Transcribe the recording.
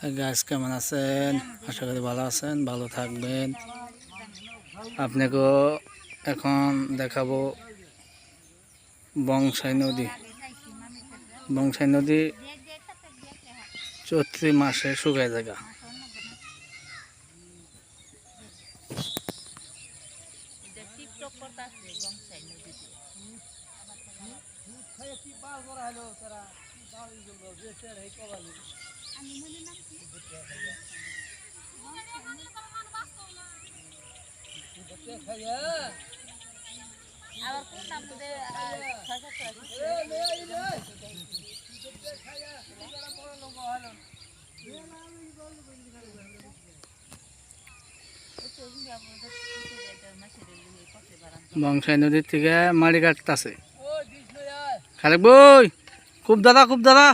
গাছ কেমন আছেন? আশা করি ভালো আছেন, ভালো থাকবেন। আপনাকেও এখন দেখাবো বংশাই নদী। বংশাই নদী চৈত্রি মাসে শুকায় জায়গা। আবার কোন নাম তোদের বংশাই নদীর থেকে মাড়ি কাটতেছে। খালেক বই খুব দাদা খুব দাদা।